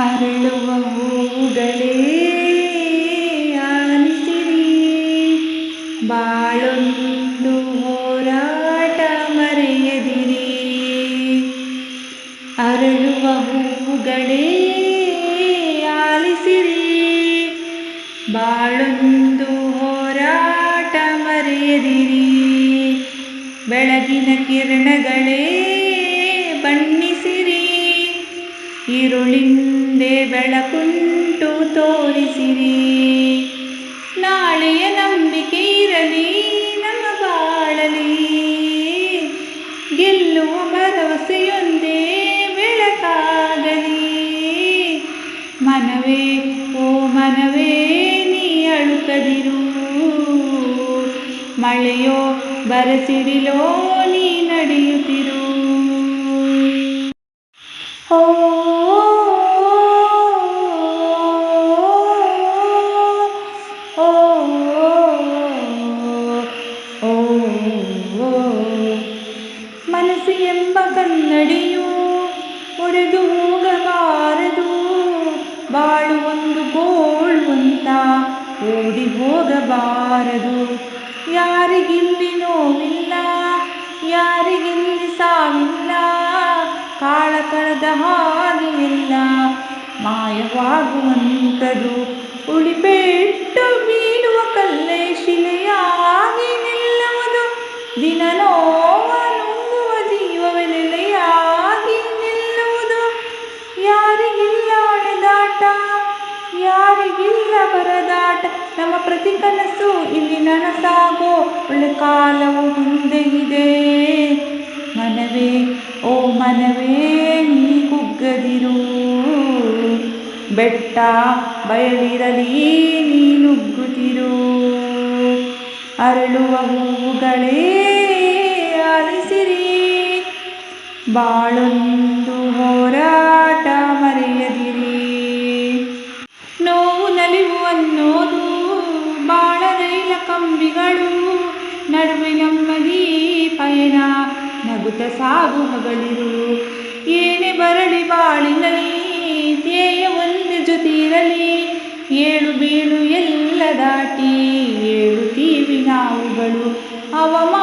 ಅರಳುವ ಹೂಗಳೇ ಆಲಿಸಿರಿ. ಬಾಳೊಂದು ಹೋರಾಟ ಮರೆಯದಿರಿ. ಅರಳುವ ಹೂಗಳೇ ಆಲಿಸಿರಿ. ಬಾಳೊಂದು ಹೋರಾಟ ಮರೆಯದಿರಿ. ಬೆಳಗಿನ ಕಿರಣಗಳೇ ಬಣ್ಣಿಸಿರಿ ഇരുളിൻ്റെ ಬೆಳಕುಂಟು ತೋರಿಸಿರಿ ನಾಳೆಯ ನಂಬಿಕೆ ಇರಲಿ ನಮ್ಮ ಬಾಳಲಿ ಗೆಲ್ಲುವ ಭರವಸೆಯೊಂದೇ ಬೆಳಕಾಗಲಿ ಮನವೇ ಓ ಮನವೇ ನೀ ಅಳುಕದಿರು ಮಳೆಯೋ ಬರಸಿಡಿಲೋ ಮನಸ್ಸು ಎಂಬ ಕನ್ನಡಿಯು ಒಡೆದು ಹೋಗಬಾರದು. ಬಾಳು ಒಂದು ಗೋಳು ಅಂತ ಓಡಿ ಹೋಗಬಾರದು. ಯಾರಿಗಿಲ್ಲಿ ನೋವಿಲ್ಲ ಯಾರಿಗಿಲ್ಲಿ ಸಾವಿಲ್ಲ ಕಾಳ ಕಳೆದ ಹಾಗೆ ಇಲ್ಲ. ಮಾಯವಾಗುವಂಥದು ಉಳಿಪೆಟ್ಟು ಬೀಳುವ ಕಲ್ಲೇ ಶಿಲೆಯಾಗಿ ನಿಲ್ಲುವುದು ದಿನ ಪ್ರತಿ ಕನಸು ಇಲ್ಲಿ ನನಸಾಗೋ ಒಳ್ಳೆ ಕಾಲವು ಮುಂದೆ ಇದೆ. ಮನವೇ, ಓ ಮನವೇ ನೀ ಕುಗ್ಗದಿರು ಬೆಟ್ಟ ಬಯಲಿರಲಿ ನೀ ನುಗ್ಗುತ್ತಿರು ಅರಳುವ ಹೂಗಳೇ ಆಲಿಸಿರಿ. ಬಾಳೊಂದು ಹೋರಾಟ ಮರೆಯದಿರಿ. ಕಂಬಿಗಳು, ನಡುವೆ ನೆಮ್ಮದಿ ಪಯಣ ನಗುತ ಸಾಗು ಹಗಲಿರು ಏನೇ ಬರಲಿ ಬಾಳಿನಲ್ಲಿ, ತೇಯ ಒಂದು ಜೊತೆಯಿರಲಿ. ಏಳು ಬೀಳು ಎಲ್ಲ ದಾಟಿ ಏಳುತ್ತೀವಿ ನಾವುಗಳು ಅವಮಾನ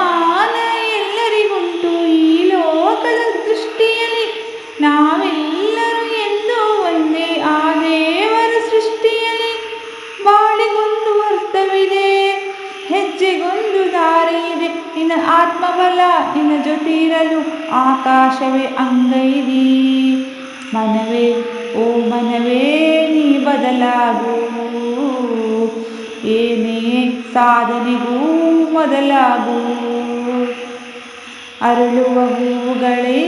ಹೆಜ್ಜೆಗೊಂದು ದಾರಿ ಇದೆ. ನಿನ್ನ ಆತ್ಮಬಲ, ನಿನ್ನ ಜೊತೆ ಇರಲು ಆಕಾಶವೇ ಅಂಗೈದಿ ಮನವೇ, ಓ ಮನವೇ, ನೀ ಬದಲಾಗು. ಏನೇ ಸಾಧನೆಗೂ ಮೊದಲಾಗು. ಅರಳುವ ಹೂವುಗಳೇ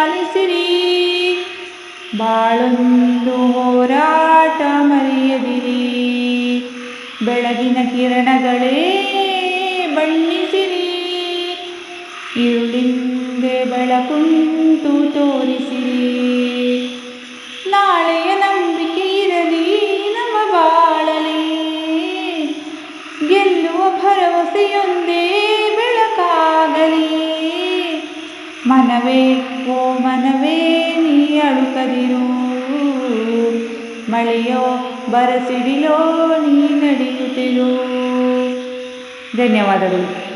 ಆಲಿಸಿರಿ. ಬಾಳೊಂದು ಹೋರಾಟ ಮರೆಯದಿರಿ ಬೆಳಗಿನ ಕಿರಣಗಳೇ ಬಣ್ಣಿಸಿರಿ. ಇರುಳಿಂದೆ ಬೆಳಕುಂಟು ತೋರಿಸಿರಿ. ನಾಳೆಯ ನಂಬಿಕೆ ಇರಲಿ, ನಮ್ಮ ಬಾಳಲಿ. ಗೆಲ್ಲುವ ಭರವಸೆಯೊಂದೇ ಬೆಳಕಾಗಲಿ. ಮನವೇ ಮಳೆಯೋ ಬರಸಿಡಿಲೋ ನೀ ನಡೆಯುತ್ತಿರು ಧನ್ಯವಾದಗಳು.